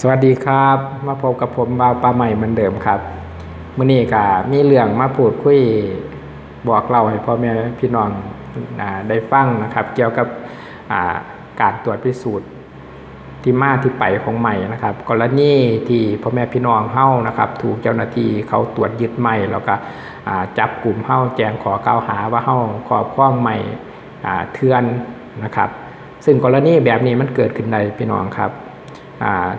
สวัสดีครับ มาพบกับผมบาวปลาใหม่เหมือนเดิมครับมื่อนี้ก็มีเรื่องมาพูดคุยบอกเล่าให้พ่อแม่พี่น้องอได้ฟังนะครับ เกี่ยวกับาการตรวจพิสูจน์ที่มาที่ไปของใหม่นะครับ กรณีที่พ่อแม่พี่น้องเฮ้านะครับ ถูกเจ้าหน้าที่เขาตรวจยึดใหม่แล้วก็จับกลุ่มเฮ้าแจ้งขอกล่าวหาว่าเฮ้าครอบครองใหม่เทือนนะครับ ซึ่งกรณีแบบนี้มันเกิดขึ้นในพี่น้องครับ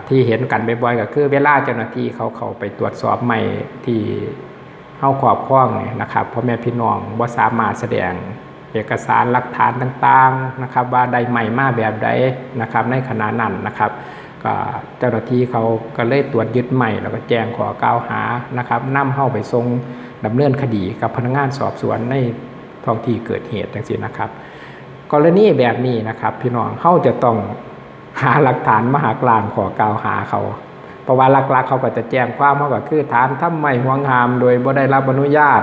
ที่เห็นกันบ่อยๆก็คือเวลาเจ้าหน้าที่เขาเข้าไปตรวจสอบใหม่ที่เฮาครอบครองเนี่ยนะครับพ่อแม่พี่น้องว่าสามารถแสดงเอกสารหลักฐานต่างๆนะครับ ว่าได้ใหม่มาแบบใดนะครับ ในขณะนั้นนะครับก็เจ้าหน้าที่เขาก็เลยตรวจยึดใหม่แล้วก็แจ้งขอกล่าวหานะครับนำเข้าไปส่งดำเนินคดีกับพนักงานสอบสวนในท้องที่เกิดเหตุจังซี่นะครับ กรณีแบบนี้นะครับ พี่น้องเขาจะต้อง หาหลักฐานมาหากลางขอกล่าวหาเขาเพราะว่าหลักๆเขาก็จะแจ้งความเขาก็คือฐานทำไม่ห่วงหาม โดยบ่ได้รับอนุญาต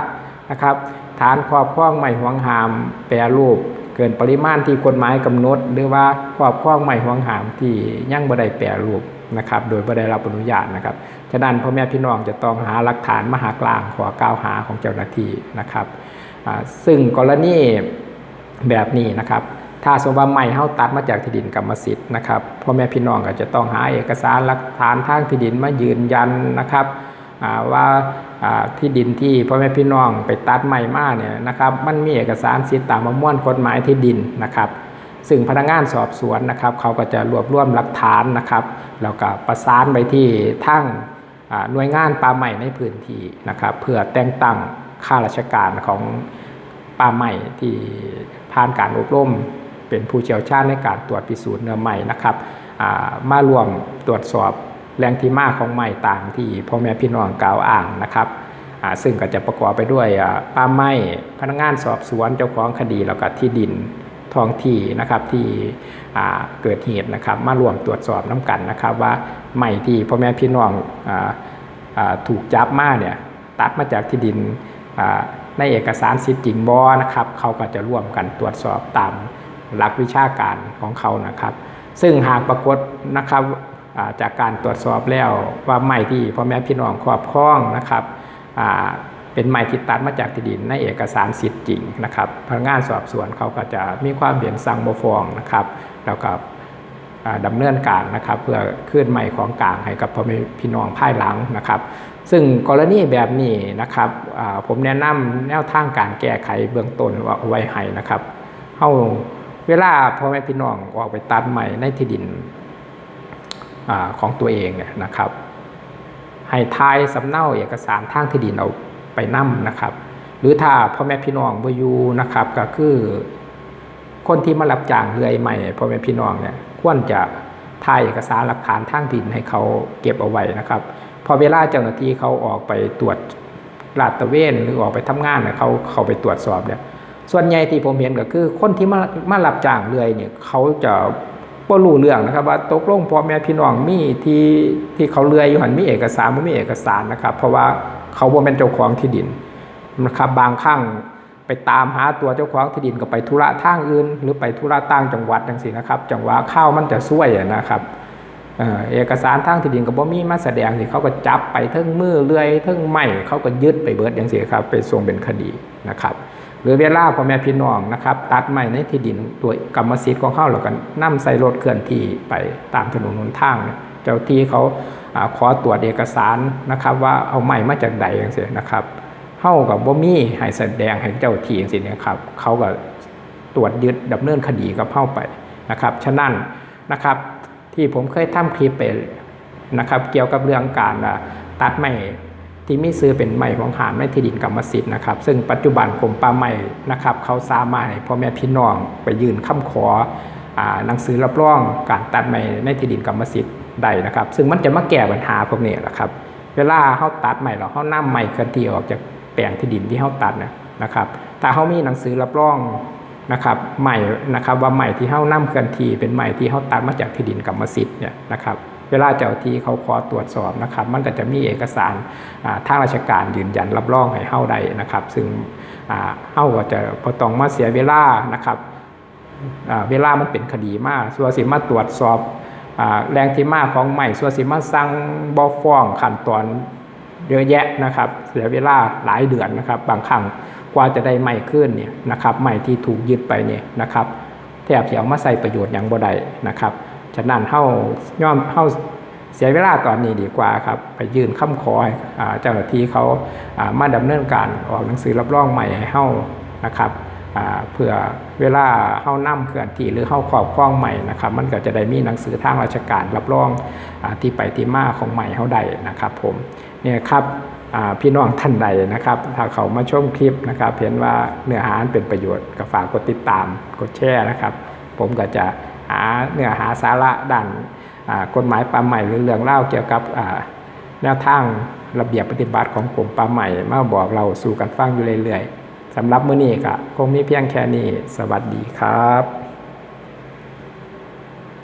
นะครับ ฐานครอบครองไม่ห่วงหาม แปรรูป เกินปริมาณที่กฎหมายกำหนด หรือว่าครอบครองไม่ห่วงหามที่ยั่งบ่ได้แปรรูปนะครับ โดยบ่ได้รับอนุญาตนะครับฉะนั้นพ่อแม่พี่น้องจะต้องหาหลักฐานมาหากลางขอกล่าวหาของเจ้าหน้าที่นะครับซึ่งกรณีแบบนี้นะครับ ถ้าสมมติว่าไม่เฮาตัดมาจากที่ดินกรรมสิทธิ์นะครับพ่อแม่พี่น้องก็จะต้องหาเอกสารหลักฐานทางที่ดินมายืนยันนะครับว่าที่ดินที่พ่อแม่พี่น้องไปตัดใหม่มาเนี่ยนะครับมันมีเอกสารสิทธิ์ตามประมวลกฎหมายที่ดินนะครับ ซึ่งพนักงานสอบสวนนะครับ เขาก็จะรวบรวมหลักฐานนะครับแล้วก็ประสานไปที่ทั้งหน่วยงานป่าใหม่ในพื้นที่นะครับเพื่อแต่งตั้งข้าราชการของป่าใหม่ที่ผ่านการอบรม เป็นผู้เชี่ยวชาญในการตรวจพิสูจน์เนื้อใหม่นะครับมารวมตรวจสอบแรงที่มาของใหม่ต่างที่พ่อแม่พี่น้องกล่าวอ้างนะครับซึ่งก็จะประกอบไปด้วยป่าไม้พนักงานสอบสวนเจ้าของคดีแล้วก็ที่ดินท้องที่นะครับที่เกิดเหตุนะครับ มารวมตรวจสอบน้กันนะครับ ว่าใหม่ที่พ่อแม่พี่น้องออถูกจับมาเนี่ยตัดมาจากที่ดินในเอกสารสิทธิ์จริงบอนะครับ เขาก็จะร่วมกันตรวจสอบตาม หลักวิชาการของเขานะครับ ซึ่งหากปรากฏนะครับจากการตรวจสอบแล้วว่าไม้ที่พ่อแม่พี่น้องครอบครองนะครับเป็นไม้ที่ตัดมาจากที่ดินในเอกสารสิทธิ์จริงนะครับพนักงานสอบสวนเขาก็จะมีความเห็นสั่งบฟ้องนะครับแล้วก็อ่าดำเนินการนะครับ เพื่อขึ้นใหม่ของกลางให้กับพ่อแม่พี่น้องภายหลังนะครับ ซึ่งกรณีแบบนี้นะครับผมแนะนำแนวทางการแก้ไขเบื้องต้นไว้ให้นะครับเฮา เวลาพ่อแม่พี่น้องออกไปตัดใหม่ในที่ดินอของตัวเองเนี่ยนะครับ ให้ทายสำเนาเอกสารทางที่ดินเอาไปนํนะครับ หรือถ้าพ่อแม่พี่น้องบ่อยู่นะครับก็คือคนที่มารับจ้างเรือใหม่พ่อแม่พี่น้องเนี่ยควรจะถ่ายเอกสารหลักฐานทางดินให้เขาเก็บเอาไว้นะครับ พอเวลาเจ้าหน้าที่เขาออกไปตรวจลาดตระเวนหรือออกไปทำงานเนี่ยเขาเขาไปตรวจสอบเนี่ย ส่วนใหญ่ที่ผมเห็นก็คือคนที่มามารับจ้างเรือเนี่ยเขาจะบ่รู้เรื่องนะครับว่าตกลงพ่อแม่พี่น้องมีที่ที่เขาเรืออยู่หันมีเอกสารไม่มีเอกสารนะครับ เพราะว่าเขาบ่เป็นเจ้าของที่ดินนะครับบางครั้งไปตามหาตัวเจ้าของที่ดินก็ไปธุระทางอื่น หรือไปธุระต่างจังหวัดจังสินะครับ จังหวะข้าวมันจะช่วยนะครับเอกสารทางที่ดินก็บ่มีมาแสดงสิเขาก็จับไปเทิงมือเลื่อยเทิงไม้เขาก็ยึดไปเบิดจังสิครับไปส่งเป็นคดีนะครับ หรือเวลาพ่อแม่พี่น้องนะครับ ตัดไม้ในที่ดินตัวกรรมสิทธิ์ของเขาแล้วก็นำใส่รถเคลื่อนที่ไปตามถนนหนทางเนี่ยเจ้าที่เขาขอตรวจเอกสารนะครับ ว่าเอาไม้มาจากใดจังซี่นะครับเฮากับบ่มีให้แสดงให้เจ้าที่จังซี่เนะครับเขาก็ตรวจยึดดำเนินคดีกับเฮาไปนะครับฉะนั้นนะครับที่ผมเคยทำคลิปไปนะครับ เกี่ยวกับเรื่องการตัดไม้ ที่มีซื้อเป็นไม้ของหามในที่ดินกรรมสิทธิ์นะครับ ซึ่งปัจจุบันกรมป่าไม้นะครับ เขาสามารถให้พ่อแม่พี่น้องไปยื่นคำขอหนังสือรับรองการตัดไม้ในที่ดินกรรมสิทธิ์ได้นะครับ ซึ่งมันจะมาแก้ปัญหาพวกนี้แหละครับ เวลาเขาตัดใหม่เราเขานำใหม่เคลื่อนที่ออกจากแปลงที่ดินที่เขาตัดนะนะครับถ้าเขามีหนังสือรับรองนะครับใหม่นะครับว่าใหม่ที่เขานำเคลื่อนที่เป็นใหม่ที่เขาตัดมาจากที่ดินกรรมสิทธิ์เนี่ยนะครับ เวลาเจ้าที่เขาขอตรวจสอบนะครับมันก็จะมีเอกสารทางราชการยืนยันรับรองให้เข้าได้นะครับ ซึ่งเข้าก็จะพอต้องมาเสียเวลานะครับเวลามันเป็นคดีมากส่วนสิมาตรวจสอบอแรงที่มาของใหม่ส่วนสิมาสั่งบ่ฟ้องขั้นตอนเยอะแยะนะครับ เสียเวลาหลายเดือนนะครับ บางครั้งกว่าจะได้ใหม่ขึ้นเนี่ยนะครับใหม่ที่ถูกยึดไปเนี่ยนะครับแทบจะเอามาใส่ประโยชน์อย่างบ่ได้นะครับ ฉะนั้นเฮาย่อมเฮาเสียเวลาตอนนี้ดีกว่าครับ ไปยื่นคำขอให้เจ้าหน้าที่เขาามาดำเนินการออกหนังสือรับรองใหม่ให้เฮานะครับเพื่อเวลาเข้านํเคลื่อนที่หรือเข้าครอบครองใหม่นะครับ มันก็จะได้มีหนังสือทางราชการรับรองอที่ไปที่มาของใหม่เขาได้นะครับ ผมเนี่ยครับพี่น้องท่านใดนะครับ ถ้าเขามาชมคลิปนะครับ เห็นว่าเนื้อหาเป็นประโยชน์ก็ฝากกดติดตามกดแชร์นะครับ ผมก็จะาเนื้อหาสาระด้านกฎหมายป่าใหม่หรือเรื่องเล่าเกี่ยวกับแนวทางระเบียบปฏิบัติของกรมป่าใหม่มาบอกเราสู่กันฟังอยู่เรื่อยๆสำหรับมื้อนี้ก็คงมีเพียงแค่นี้ สวัสดีครับ